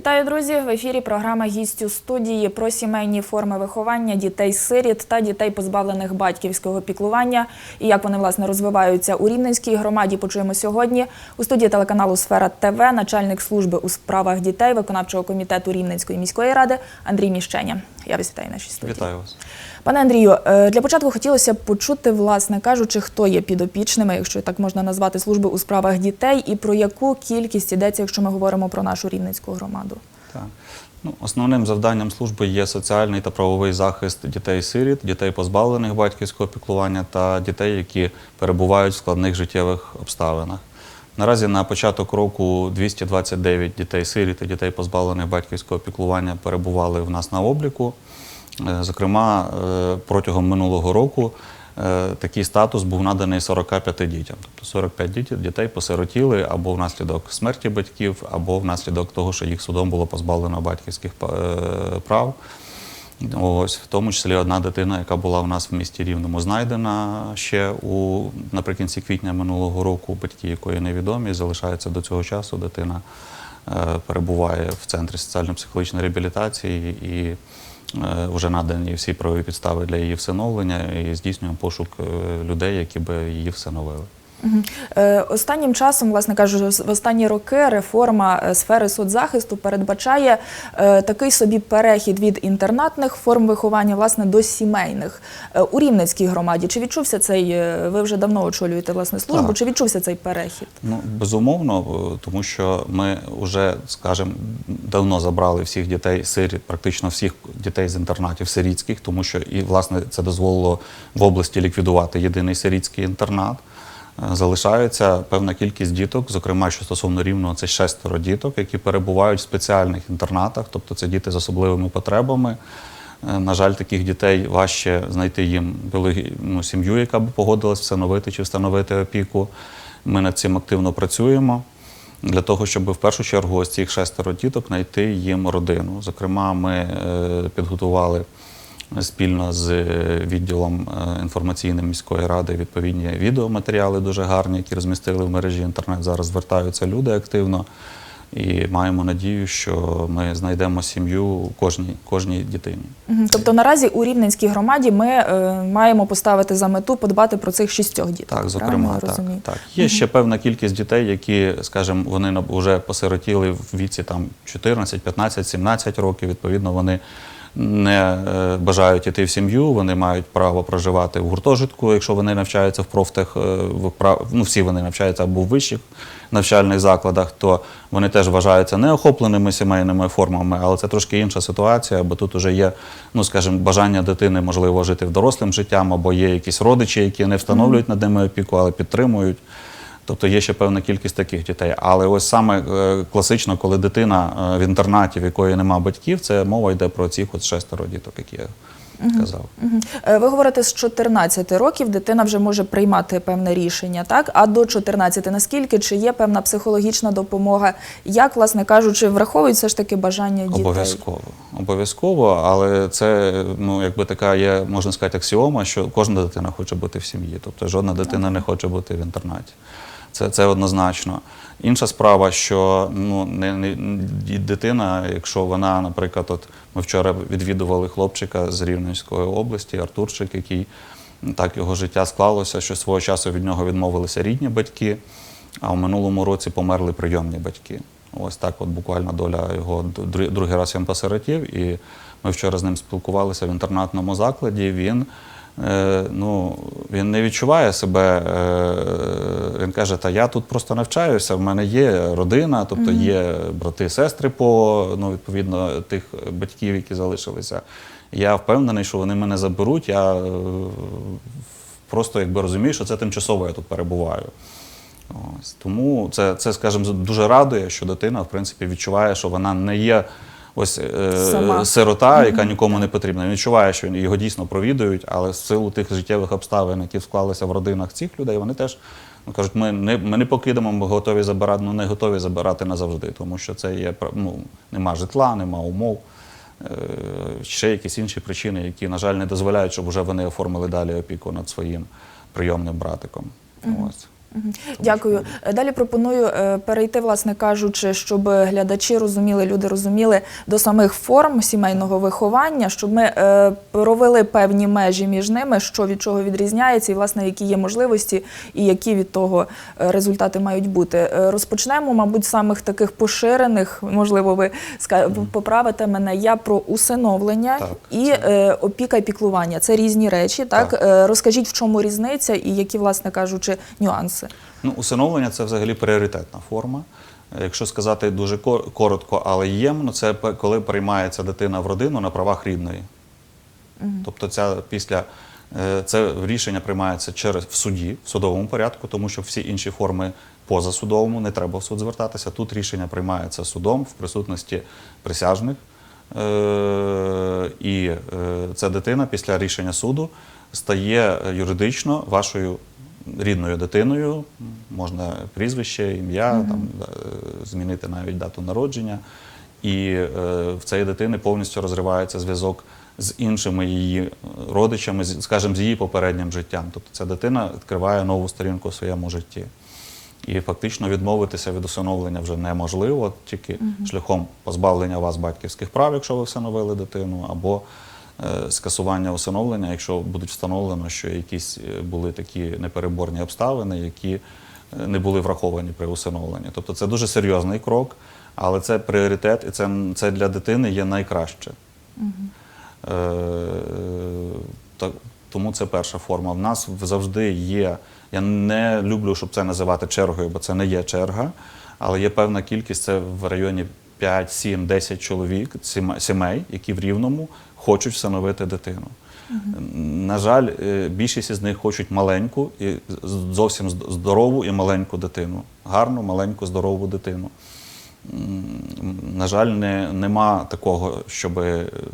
Вітаю, друзі! В ефірі програма «Гість у студії про сімейні форми виховання дітей-сиріт та дітей, позбавлених батьківського піклування. І як вони власне розвиваються у Рівненській громаді. Почуємо сьогодні у студії телеканалу Сфера ТВ, начальник служби у справах дітей виконавчого комітету Рівненської міської ради Андрій Міщеня. Я вас вітаю нашій студії. Вітаю вас. Пане Андрію, е, для початку хотілося б почути, власне кажучи, хто є підопічними, якщо так можна назвати, служби у справах дітей, і про яку кількість йдеться, якщо ми говоримо про нашу рівненську громаду. Так. Ну, основним завданням служби є соціальний та правовий захист дітей-сиріт, дітей, позбавлених батьківського піклування та дітей, які перебувають в складних життєвих обставинах. Наразі на початок року 229 дітей-сиріт і дітей, позбавлених батьківського піклування, перебували в нас на обліку. Е, Зокрема, е, протягом минулого року е, такий статус був наданий 45 дітям. Тобто 45 дітей, посиротіли або внаслідок смерті батьків, або внаслідок того, що їх судом було позбавлено батьківських прав. Ось, в тому числі одна дитина, яка була в нас в місті Рівному, знайдена ще у наприкінці квітня минулого року, батьки якої невідомі, залишаються до цього часу. Дитина е, перебуває в центрі соціально-психологічної реабілітації і вже надані всі правові підстави для її всиновлення і здійснюємо пошук е, людей, які би її всиновили. Е, Останнім часом, власне кажучи, в останні роки реформа е, сфери соцзахисту передбачає е, такий собі перехід від інтернатних форм виховання власне до сімейних у Рівненській громаді. Чи відчувся цей? Ви вже давно очолюєте власне службу? Так. Чи відчувся цей перехід? Ну, безумовно, тому що ми вже, скажімо, давно забрали всіх дітей сиріт, практично всіх дітей з інтернатів сирітських, тому що і власне це дозволило в області ліквідувати єдиний сирітський інтернат. Залишається певна кількість діток, зокрема, що стосовно рівного, це шестеро діток, які перебувають в спеціальних інтернатах, тобто це діти з особливими потребами. Е, На жаль, таких дітей важче знайти їм ну, сім'ю, яка б погодилась встановити чи встановити опіку. Ми над цим активно працюємо для того, щоб в першу чергу ось цих шестеро діток знайти їм родину. Зокрема, ми е, підготували спільно з е, відділом е, інформаційним міської ради відповідні відеоматеріали дуже гарні, які розмістили в мережі інтернет. Зараз звертаються люди активно. І маємо надію, що ми знайдемо сім'ю кожній, кожній дитині. Тобто наразі у Рівненській громаді ми е, маємо поставити за мету подбати про цих шістьох діток. Так, зокрема, так, розумію? так. Є ще певна кількість дітей, які, скажімо, вони вже посиротіли в віці там 14, 15, 17 років. Відповідно, вони не е, бажають іти в сім'ю, вони мають право проживати в гуртожитку, якщо вони навчаються в профтех, е, в ну всі вони навчаються або в вищих навчальних закладах, то вони теж вважаються неохопленими сімейними формами, але це трошки інша ситуація, бо тут вже є, ну скажімо, бажання дитини, можливо, жити в дорослим життям, або є якісь родичі, які не встановлюють над ними опіку, але підтримують. Тобто є ще певна кількість таких дітей. Але ось саме е, класично, коли дитина е, в інтернаті, в якої нема батьків, це мова йде про цих от шестеро діток, які я казав. Е, Ви говорите, з 14 років дитина вже може приймати певне рішення, так? А до 14 наскільки чи є певна психологічна допомога? Як, власне кажучи, враховують все ж таки бажання дітей? Обов'язково. Обов'язково, але це ну, якби така є, можна сказати, аксіома, що кожна дитина хоче бути в сім'ї. Тобто жодна дитина не хоче бути в інтернаті. Це, це однозначно. Інша справа, що ну, не, не, дитина, якщо вона, наприклад, от ми вчора відвідували хлопчика з Рівненської області, Артурчик, який так його життя склалося, що свого часу від нього відмовилися рідні батьки, а в минулому році померли прийомні батьки. Ось так, от буквально доля його другий раз він посиротів, і ми вчора з ним спілкувалися в інтернатному закладі. Він, ну, він не відчуває себе. Е, він каже: Та я тут просто навчаюся, в мене є родина, тобто є брати, сестри по ну, відповідно тих батьків, які залишилися. Я впевнений, що вони мене заберуть. Я е, просто якби розумію, що це тимчасово я тут перебуваю. Ось. Тому це, це, скажімо, дуже радує, що дитина, в принципі, відчуває, що вона не є ось е, сирота, яка нікому не потрібна. Він відчуває, що його дійсно провідують, але в силу тих життєвих обставин, які склалися в родинах цих людей, вони теж ну, кажуть, ми не, ми не покидемо, ми готові забирати, ну не готові забирати назавжди, тому що це є ну, нема житла, нема умов. е, Ще якісь інші причини, які, на жаль, не дозволяють, щоб вже вони оформили далі опіку над своїм прийомним братиком. Ось. Дякую. Е, Далі пропоную е, перейти, власне кажучи, щоб глядачі розуміли, люди розуміли до самих форм сімейного виховання, щоб ми е, провели певні межі між ними, що від чого відрізняється, і власне які є можливості, і які від того результати мають бути. Розпочнемо, мабуть, самих таких поширених, можливо, ви поправите мене. Я про усиновлення Так, і це- опіка і піклування. Це різні речі. Так, Так. Розкажіть, в чому різниця і які, власне кажучи, нюанси. Ну, усиновлення це взагалі пріоритетна форма. Якщо сказати дуже коротко, але ємно, це коли приймається дитина в родину на правах рідної. Тобто ця після е, це рішення приймається через в суді, в судовому порядку, тому що всі інші форми позасудовому не треба в суд звертатися. Тут рішення приймається судом в присутності присяжних. Е, І е, ця дитина після рішення суду стає юридично вашою рідною дитиною. Можна прізвище, ім'я, там, е, змінити навіть дату народження. І е, в цієї дитини повністю розривається зв'язок з іншими її е, родичами, скажімо, з її попереднім життям. Тобто ця дитина відкриває нову сторінку в своєму житті. І фактично відмовитися від усиновлення вже неможливо, тільки шляхом позбавлення вас батьківських прав, якщо ви всиновили дитину, або скасування усиновлення, якщо буде встановлено, що якісь е, були такі непереборні обставини, які е, не були враховані при усиновленні. Тобто це дуже серйозний крок, але це пріоритет, і це, це для дитини є найкраще. Е, та- тому це перша форма. В нас завжди є. Я не люблю, щоб це називати чергою, бо це не є черга, але є певна кількість, це в районі 5, 7, 10 чоловік, сімей, які в рівному хочуть всиновити дитину. На жаль, е, більшість із них хочуть маленьку і зовсім здорову і маленьку дитину. Гарну, маленьку, здорову дитину. На жаль, не, нема такого, щоб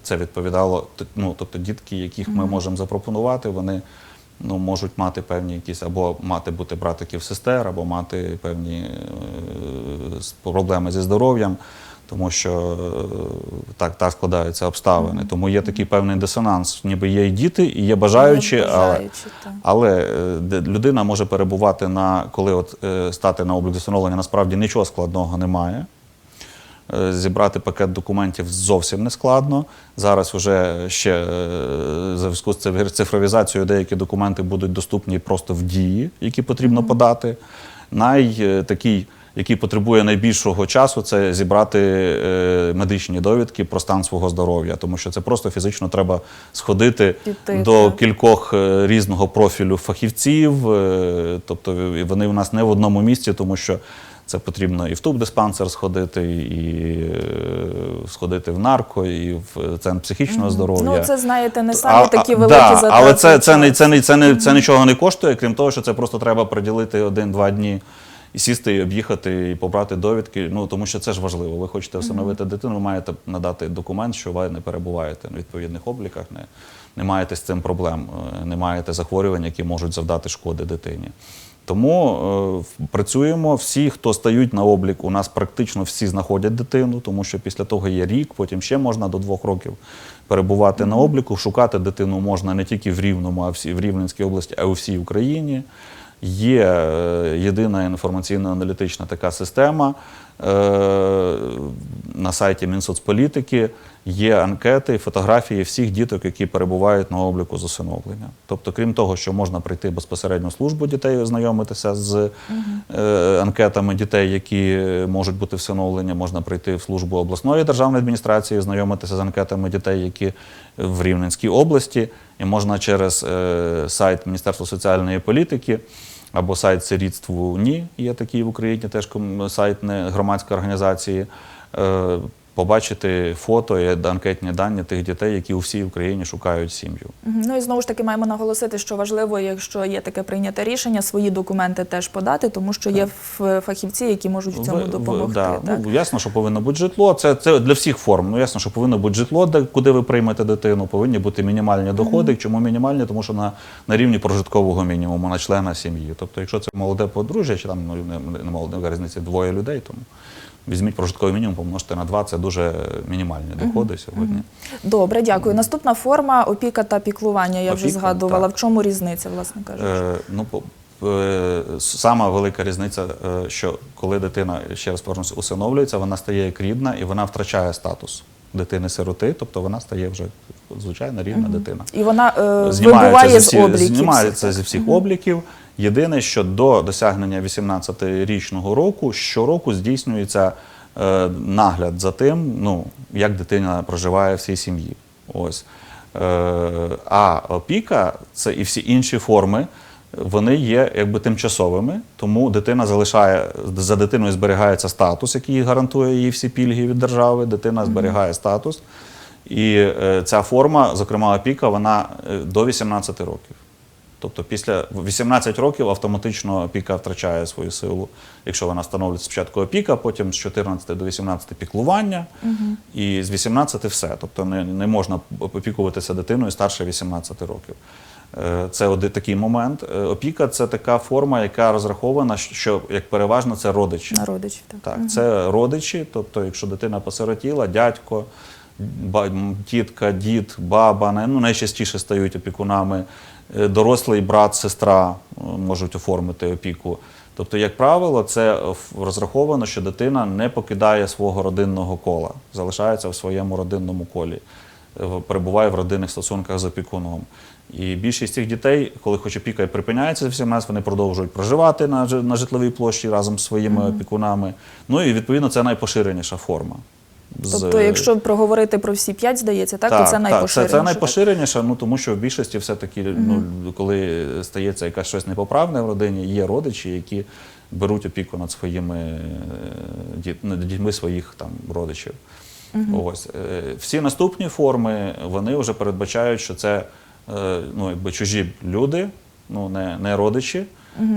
це відповідало. Ну, тобто дітки, яких ми можемо запропонувати, вони ну, можуть мати певні якісь або мати бути братиків сестер, або мати певні е, проблеми зі здоров'ям, тому що е, так, так складаються обставини. Тому є такий певний дисонанс. Ніби є і діти, і є бажаючі, але, бажаючі, так. але е, людина може перебувати на коли от е, стати на облік усиновлення, насправді нічого складного немає. Зібрати пакет документів зовсім не складно. Зараз вже ще в зв'язку з цифр- цифровізацією деякі документи будуть доступні просто в дії, які потрібно подати. Най е, такий, який потребує найбільшого часу, це зібрати е, медичні довідки про стан свого здоров'я, тому що це просто фізично треба сходити Піти, до так. кількох е, різного профілю фахівців. е, Тобто вони в нас не в одному місці, тому що це потрібно і в тубдиспансер сходити, і сходити в нарко, і в центр психічного здоров'я. Ну, це знаєте, не самі А- такі великі да, затрати. Але це, це, не, часу. це, не, це, не, це нічого не коштує, крім того, що це просто треба приділити один-два дні і сісти, і об'їхати, і побрати довідки. Ну тому що це ж важливо. Ви хочете встановити дитину, ви маєте надати документ, що ви не перебуваєте на відповідних обліках, не, не маєте з цим проблем, е, не маєте захворювань, які можуть завдати шкоди дитині. Тому е, працюємо всі, хто стають на облік, у нас практично всі знаходять дитину, тому що після того є рік, потім ще можна до двох років перебувати на обліку. Шукати дитину можна не тільки в Рівному, а всі в Рівненській області, а й у всій Україні. Є е, єдина інформаційно-аналітична така система е, на сайті Мінсоцполітики. Є анкети фотографії всіх діток, які перебувають на обліку з усиновлення. Тобто, крім того, що можна прийти безпосередньо в службу дітей, ознайомитися з е, анкетами дітей, які можуть бути всиновлені, можна прийти в службу обласної державної адміністрації, знайомитися з анкетами дітей, які в Рівненській області, і можна через сайт Міністерства соціальної політики. Або сайт Сирітству ні, є такий в Україні, теж сайт не громадської організації. Побачити фото і анкетні дані тих дітей, які у всій Україні шукають сім'ю. Ну і знову ж таки маємо наголосити, що важливо, якщо є таке прийняте рішення, свої документи теж подати, тому що є фахівці, які можуть в цьому Ви- ви- допомогти. да. так? Ну, ясно, що повинно бути житло. Це, це для всіх форм. Ну, ясно, що повинно бути житло, де, куди ви приймете дитину, повинні бути мінімальні доходи. Чому мінімальні? Тому що на, на рівні прожиткового мінімуму на члена сім'ї. Тобто, якщо це молоде подружжя, чи там ну, не, не молоде різниці, двоє людей, тому візьміть прожитковий мінімум, помножте на два, це дуже мінімальні доходи сьогодні. Добре, дякую. Наступна форма опіка та піклування. Я вже Опіка, згадувала. так. В чому різниця, власне кажучи? Е, ну, по- е, сама велика різниця, е, що коли дитина, ще раз повернуся, усиновлюється, вона стає як рідна і вона втрачає статус дитини-сироти, тобто вона стає вже звичайна рідна дитина. І вона е, Знімається вибуває з всі- обліків. знімається зі всіх обліків. Єдине, що до досягнення 18-річного року щороку здійснюється е, нагляд за тим, ну, як дитина проживає в цій сім'ї. Ось. Е, а опіка це і всі інші форми. Вони є якби тимчасовими, тому дитина залишає за дитиною зберігається статус, який гарантує їй всі пільги від держави. Дитина зберігає статус. І е, ця форма, зокрема опіка, вона е, до 18 років. Тобто після 18 років автоматично опіка втрачає свою силу, якщо вона встановлюється спочатку опіка, потім з 14 до 18 піклування, і з 18 все. Тобто не, не можна опікуватися дитиною старше 18 років. Е, Це один такий момент. Е, Опіка це така форма, яка розрахована, що як переважно це родичі. На родичів, так. Так, це родичі, тобто, якщо дитина посиротіла, дядько, тітка, дід, баба, ну, найчастіше стають опікунами, е, дорослий брат, сестра е, можуть оформити опіку. Тобто, як правило, це розраховано, що дитина не покидає свого родинного кола, залишається в своєму родинному колі, е, перебуває в родинних стосунках з опікуном. І більшість цих дітей, коли хоч опіка і припиняється в 18, вони продовжують проживати на, житловій площі разом з своїми опікунами. Ну і відповідно це найпоширеніша форма. З- Тобто, якщо проговорити про всі п'ять, здається, так, то це це, найпоширеніше. це так? найпоширеніше, ну тому що в більшості все-таки, ну, коли стається якась щось непоправне в родині, є родичі, які беруть опіку над своїми е, над дітьми своїх там родичів. Ось Е, всі наступні форми вони вже передбачають, що це е, ну, якби чужі люди, ну не, не родичі.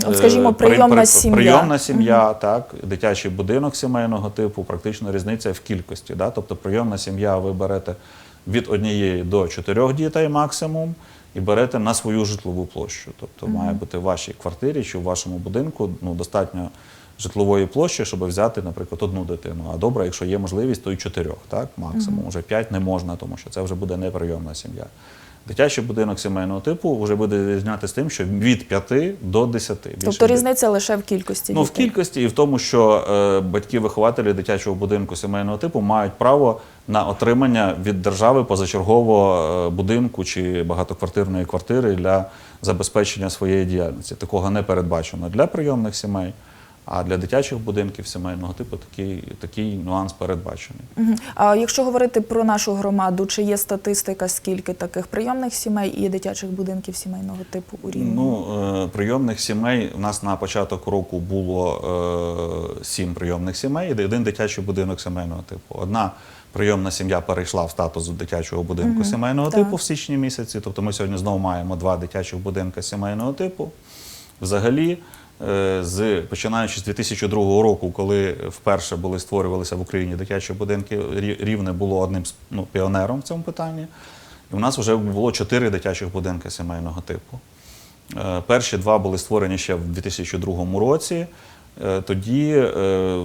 От, Е, скажімо, прийомна при- сім'я. Прийомна сім'я, так, дитячий будинок сімейного типу, практично різниця в кількості. Да? Тобто прийомна сім'я ви берете від однієї до чотирьох дітей максимум і берете на свою житлову площу. Тобто має бути в вашій квартирі чи в вашому будинку ну, достатньо житлової площі, щоб взяти, наприклад, одну дитину. А добре, якщо є можливість, то й чотирьох, так, максимум. Уже п'ять не можна, тому що це вже буде неприйомна сім'я. Дитячий будинок сімейного типу вже буде відрізняти з тим, що від 5 до 10. Більше Тобто різниця лише в кількості Ну, в кількості і в тому, що е, батьки-вихователі дитячого будинку сімейного типу мають право на отримання від держави позачергового е, будинку чи багатоквартирної квартири для забезпечення своєї діяльності. Такого не передбачено для прийомних сімей. А для дитячих будинків сімейного типу такий, такий нюанс передбачений. Мгм. А якщо говорити про нашу громаду, чи є статистика, скільки таких прийомних сімей і дитячих будинків сімейного типу у Рівному? Ну, е, прийомних сімей у нас на початок року було е, сім прийомних сімей і один дитячий будинок сімейного типу. Одна прийомна сім'я перейшла в статус дитячого будинку сімейного так. типу в січні місяці. Тобто ми сьогодні знову маємо два дитячих будинки сімейного типу. Взагалі, з починаючи з 2002 року, коли вперше були створювалися в Україні дитячі будинки, рівне було одним з ну, піонером в цьому питанні. І у нас вже було чотири дитячих будинки сімейного типу. Е, Перші два були створені ще в 2002 році. Е, Тоді е,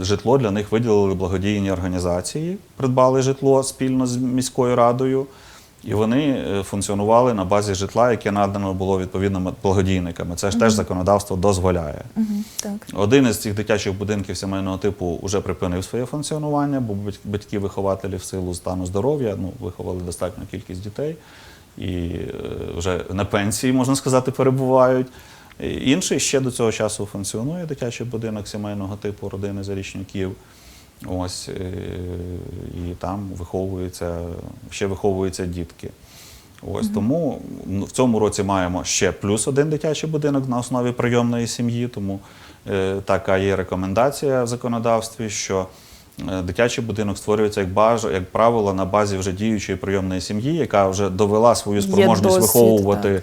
житло для них виділили благодійні організації, придбали житло спільно з міською радою, і вони е, функціонували на базі житла, яке надано було відповідними благодійниками. Це ж теж законодавство дозволяє. Мгм, Так. Один із цих дитячих будинків сімейного типу вже припинив своє функціонування, бо батьки-вихователі в силу стану здоров'я ну, виховали достатню кількість дітей і е, вже на пенсії, можна сказати, перебувають. Інший ще до цього часу функціонує дитячий будинок сімейного типу родини зарічників. Ось е, і там виховуються, ще виховуються дітки. Ось тому ну, в цьому році маємо ще плюс один дитячий будинок на основі прийомної сім'ї. Тому е, така є рекомендація в законодавстві, що е, дитячий будинок створюється як баж, як правило на базі вже діючої прийомної сім'ї, яка вже довела свою спроможність досвід, виховувати. чот-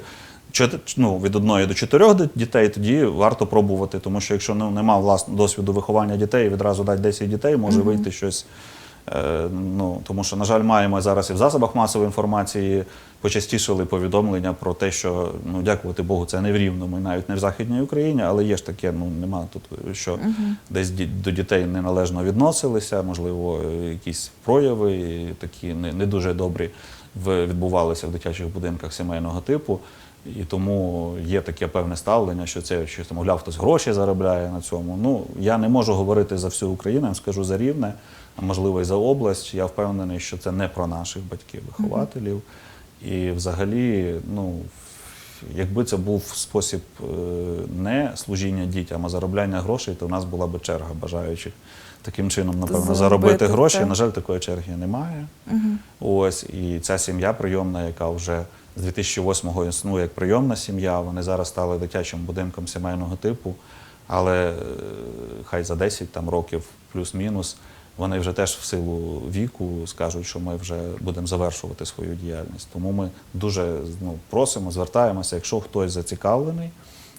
ну, від одної до чотирьох дітей, тоді варто пробувати, тому що якщо ну, нема власного досвіду виховання дітей, відразу дати 10 дітей, може вийти щось. Е, ну, тому що, на жаль, маємо зараз і в засобах масової інформації почастішали повідомлення про те, що ну, дякувати Богу, це не в Рівному, і навіть не в Західній Україні, але є ж таке, ну нема тут, що десь до дітей неналежно відносилися, можливо, якісь прояви такі не, не дуже добрі в- відбувалися в дитячих будинках сімейного типу. І тому є таке певне ставлення, що це що мовляв, хтось гроші заробляє на цьому. Ну я не можу говорити за всю Україну, я скажу за рівне, а можливо і за область. Я впевнений, що це не про наших батьків-вихователів. І взагалі, ну якби це був спосіб е, не служіння дітям, а заробляння грошей, то в нас була б черга бажаючих таким чином, напевно, Заробити, заробити гроші. так. На жаль, такої черги немає. Ось і ця сім'я прийомна, яка вже з 2008-го існує як прийомна сім'я. Вони зараз стали дитячим будинком сімейного типу, але е, хай за 10 там, років плюс-мінус. Вони вже теж в силу віку скажуть, що ми вже будемо завершувати свою діяльність. Тому ми дуже ну, просимо, звертаємося, якщо хтось зацікавлений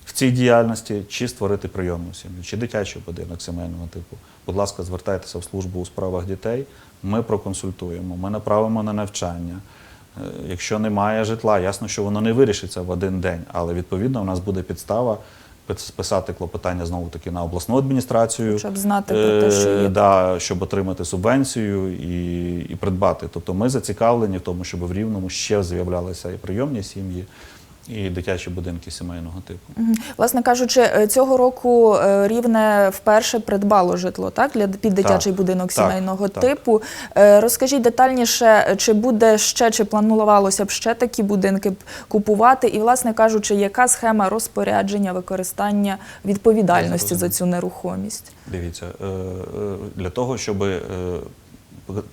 в цій діяльності, чи створити прийомну сім'ю, чи дитячий будинок сімейного типу. Будь ласка, звертайтеся в службу у справах дітей. Ми проконсультуємо, ми направимо на навчання. Е, Якщо немає житла, ясно, що воно не вирішиться в один день, але відповідно у нас буде підстава списати писати клопотання знову таки на обласну адміністрацію, Щоб знати про те, що е, є. да, щоб отримати субвенцію і, і придбати. Тобто ми зацікавлені в тому, щоб в Рівному ще з'являлися і прийомні сім'ї, і дитячі будинки сімейного типу. Власне кажучи, е, цього року е, рівне вперше придбало житло так для під дитячий Так, будинок так, сімейного так. типу. Е, Розкажіть детальніше, чи буде ще, чи планувалося б ще такі будинки купувати, і, власне кажучи, яка схема розпорядження використання відповідальності за цю нерухомість? Дивіться, для того, щоб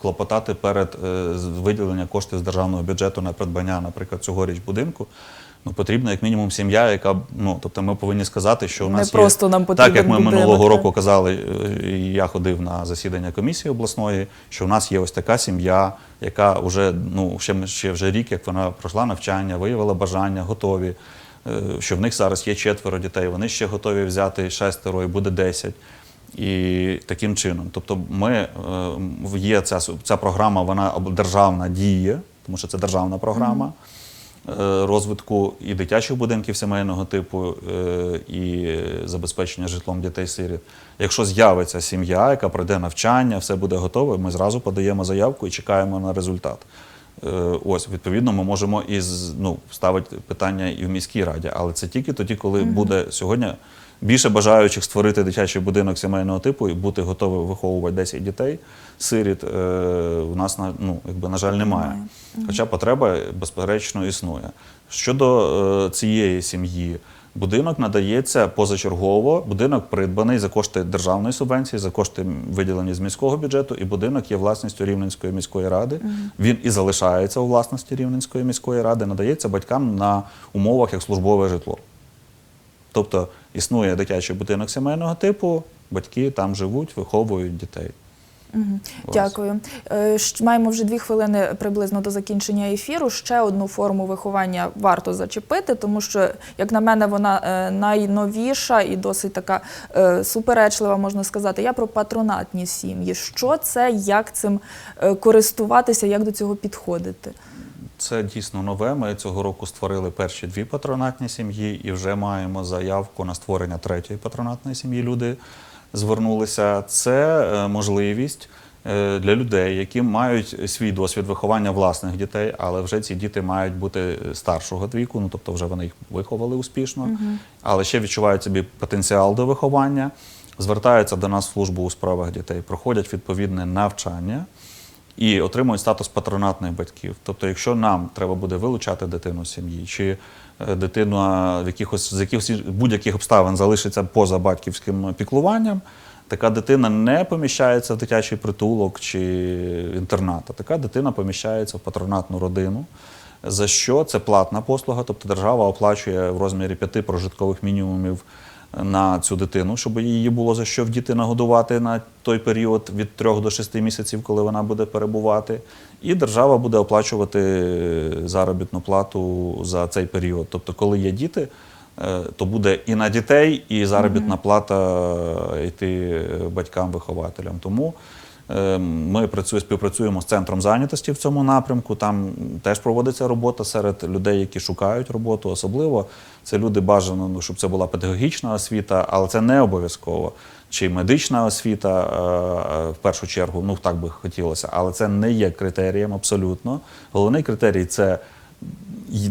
клопотати перед виділення коштів з державного бюджету на придбання, наприклад, цьогоріч будинку, ну потрібна як мінімум сім'я, яка ну тобто ми повинні сказати, що у Не нас просто є, нам так як ми будинок, минулого року казали, е, я ходив на засідання комісії обласної, що у нас є ось така сім'я, яка вже ну ще ще вже рік, як вона пройшла навчання, виявила бажання, готові. е, Що в них зараз є четверо дітей, вони ще готові взяти шестеро і буде десять. І таким чином, тобто, ми е, є ця ця програма, вона державна діє, тому що це державна програма розвитку і дитячих будинків сімейного типу, е, і забезпечення житлом дітей-сиріт. Якщо з'явиться сім'я, яка пройде навчання, все буде готове, ми зразу подаємо заявку і чекаємо на результат. Е, Ось, відповідно, ми можемо і ну, ставити питання і в міській раді, але це тільки тоді, коли буде сьогодні більше бажаючих створити дитячий будинок сімейного типу і бути готовим виховувати 10 дітей, сиріт, е, у нас на, ну, якби, на жаль, немає. Немає. Хоча потреба, безперечно, існує. Щодо е, цієї сім'ї, будинок надається позачергово, будинок придбаний за кошти державної субвенції, за кошти виділені з міського бюджету, і будинок є власністю Рівненської міської ради. Він і залишається у власності Рівненської міської ради, надається батькам на умовах як службове житло. Тобто існує дитячий будинок сімейного типу, батьки там живуть, виховують дітей. Дякую. Е, Маємо вже дві хвилини приблизно до закінчення ефіру. Ще одну форму виховання варто зачепити, тому що, як на мене, вона е, найновіша і досить така е, суперечлива, можна сказати. Я про патронатні сім'ї. Що це, як цим користуватися, як до цього підходити? Це дійсно нове. Ми цього року створили перші дві патронатні сім'ї і вже маємо заявку на створення третьої патронатної сім'ї. Люди звернулися. Це е, можливість е, для людей, які мають свій досвід виховання власних дітей, але вже ці діти мають бути старшого віку, ну тобто вже вони їх виховали успішно, але ще відчувають собі потенціал до виховання. Звертаються до нас в службу у справах дітей, проходять відповідне навчання і отримують статус патронатних батьків. Тобто, якщо нам треба буде вилучати дитину з сім'ї, чи е, дитина в якихось з якихось будь-яких обставин залишиться поза батьківським піклуванням, така дитина не поміщається в дитячий притулок чи інтернат, а така дитина поміщається в патронатну родину. За що це платна послуга, тобто держава оплачує в розмірі п'яти прожиткових мінімумів на цю дитину, щоб її було за що вдіти нагодувати на той період від 3 до 6 місяців, коли вона буде перебувати. І держава буде оплачувати заробітну плату за цей період. Тобто, коли є діти, е, то буде і на дітей, і заробітна плата йти батькам-вихователям. Тому е, ми працює співпрацюємо з центром зайнятості в цьому напрямку. Там теж проводиться робота серед людей, які шукають роботу. Особливо це люди бажано, ну, щоб це була педагогічна освіта, але це не обов'язково. Чи медична освіта е, е, в першу чергу, ну так би хотілося, але це не є критерієм абсолютно. Головний критерій це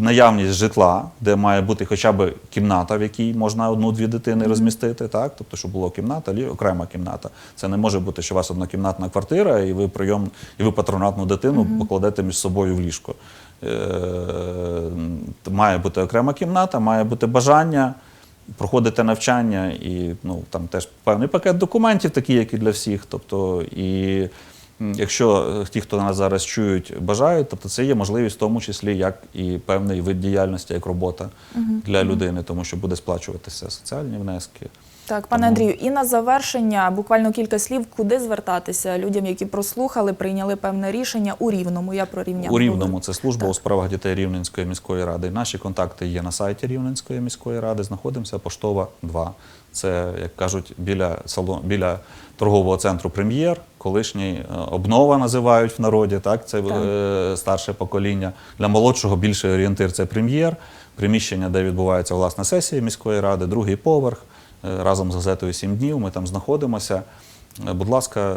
наявність житла, де має бути хоча б кімната, в якій можна одну-дві дитини розмістити, так? Тобто, щоб була кімната, окрема кімната. Це не може бути, що у вас однокімнатна квартира, і ви прийом, і ви патронатну дитину покладете між собою в ліжко. Е, має бути окрема кімната, має бути бажання. Проходите навчання і ну, там теж певний пакет документів, такий, як і для всіх. Тобто, і якщо е, ті, хто нас зараз чують, бажають, тобто це є можливість в тому числі як і певний вид діяльності, як робота для людини, тому що буде сплачуватися соціальні внески. Так, пане Андрію, і на завершення буквально кілька слів, куди звертатися людям, які прослухали, прийняли певне рішення у Рівному. Я про рівня У Рівному це служба у справах дітей Рівненської міської ради. Наші контакти є на сайті Рівненської міської ради. Знаходимося поштова 2. Це, як кажуть, біля салон, біля торгового центру Прем'єр, колишній е, обнова називають в народі. Так, це Так. е, старше покоління. Для молодшого більший орієнтир це прем'єр, приміщення, де відбувається власна сесія міської ради, другий поверх. Е, Разом з газетою «Сім днів ми там знаходимося. Будь ласка,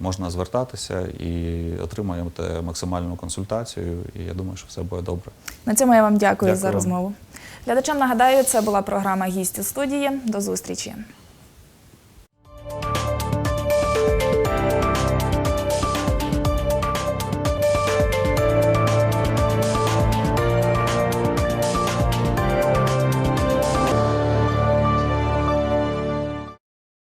можна звертатися і отримаєте максимальну консультацію. І я думаю, що все буде добре. На цьому я вам дякую, Дякую за розмову. Глядачам нагадаю, це була програма Гість у студії. До зустрічі.